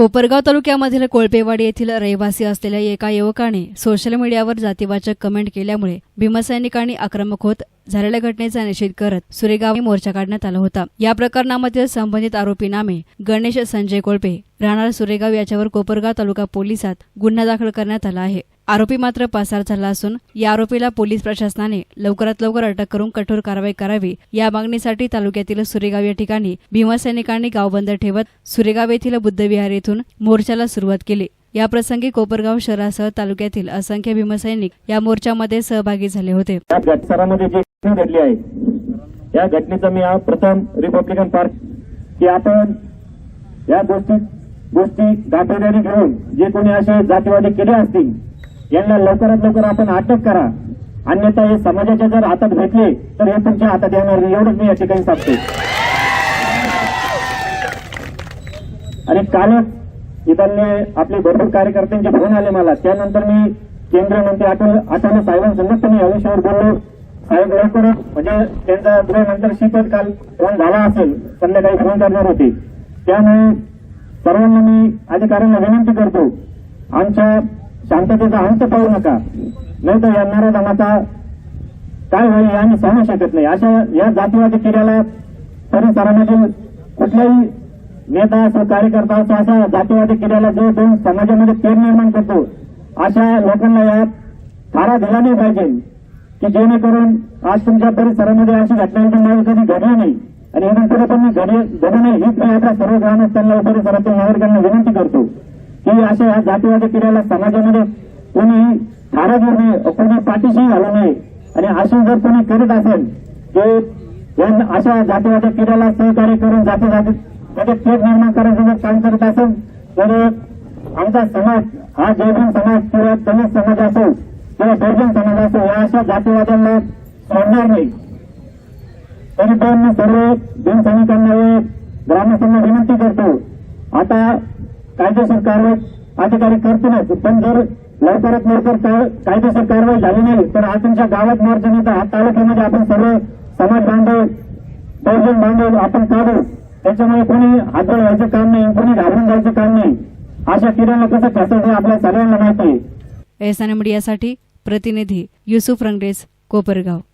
कोपरगाव तालुक्यामधील कोळपेवाडी येथील रहिवासी असलेल्या एका युवकाने सोशल मीडियावर जातीवाचक कमेंट केल्यामुळे भीमसैनिकांनी आक्रमक होत झालेल्या घटनेचा निषेध करत सुरेगाव मोर्चा काढण्यात आला होता. या प्रकरणामधील संबंधित आरोपी नामे गणेश संजय कोळपे. राहणार सुरेगाव याच्यावर कोपरगाव तालुका पोलिसात गुन्हा दाखल करण्यात आला आहे. आरोपी मात्र पसार झाला असून या आरोपीला पोलीस प्रशासनाने लवकरात लवकर अटक करून कठोर कारवाई करावी या मागणीसाठी तालुक्यातील सुरेगाव या ठिकाणी भीमसैनिकांनी गाव बंद ठेवत सुरेगाव येथील बुद्धविहार येथून मोर्चाला सुरुवात केली. याप्रसंगी कोपरगाव शहरासह तालुक्यातील असंख्य भीमसैनिक या मोर्चामध्ये सहभागी झाले होते. या घटसरामध्ये जी घटना घडली आहे या घटनेचा मी प्रथम रिपब्लिकन पार्क की आपण या गोष्टी गोष्टी गांभीर्याने घेऊन जे कोणी असे जातीवादी केले असतील यांना लवकरात लवकर आपण अटक करा. अन्यथा हे समाजाच्या जर हातात भेटले तर हे तुमच्या हातात येणार एवढंच मी या ठिकाणी सांगतो आणि कालच इथले आपले भरपूर कार्यकर्त्यांचे फोन आले मला. त्यानंतर मी केंद्रीय मंत्री अटल अटल साहेबांसोबत पण या विषयावर बोललो. साहेब लवकरच म्हणजे त्यांचा गृहनंतर शिकत काल फोन झाला असेल. संध्याकाळी फोन करणार होते. त्यामुळे सर्वांना मी अधिकाऱ्यांना विनंती करतो आमच्या शांततेचा अंत पाहू नका. नाही तर येणाऱ्या जमाचा काय होईल हे आम्ही सांगू शकत नाही. अशा या जातीवादी किड्याला परिसरामधील कुठल्याही नेता असो कार्यकर्ता असो अशा जातीवादी किड्याला जो दोन समाजामध्ये तेढ निर्माण करतो. अशा लोकांना यात थारा दिला नाही पाहिजे की जेणेकरून आज तुमच्या परिसरामध्ये अशी घटना इथून कधी घडली नाही. आणि इथून पुढे पण मी घडी घडू नये हीच मी आपल्या सर्व ग्रामस्थांना परिसरातील नागरिकांना विनंती करतो की अशा या जातीवादी किड्याला समाजामध्ये कोणी थारा देऊ नये कोणी पाठीशी घालू नये आणि अशी जर कोणी करत असेल की अशा जातीवादी किड्याला सहकार्य करून जाती जाती त्याचे तेढ निर्माण करायचं जर काम करत असेल तर आमचा समाज हा जयभीम समाज किंवा दलित समाज असो किंवा बहुजन समाज असो या अशा जातीवाद्यांना सोडणार नाही. तरी पण मी सर्व भीमसैनिकांना व ग्रामस्थांना विनंती करतो. आता कायदेशीर कारवाई अधिकारी करतीलच पण जर लवकरात लवकर कायदेशीर कारवाई झाली नाही तर आज तुमच्या गावात मार्जन नाही तालुक्यामध्ये आपण सर्व समाज बांधव बहुजन बांधव आपण काढू त्याच्यामुळे कोणी हातबळ व्हायचं काम नाही कोणी घाबरून जायचं काम नाही. अशा किराणा कसं फसायचं आपल्या सगळ्यांना माहिती आहे. एस मीडियासाठी प्रतिनिधी युसुफ रंगरेज कोपरगाव.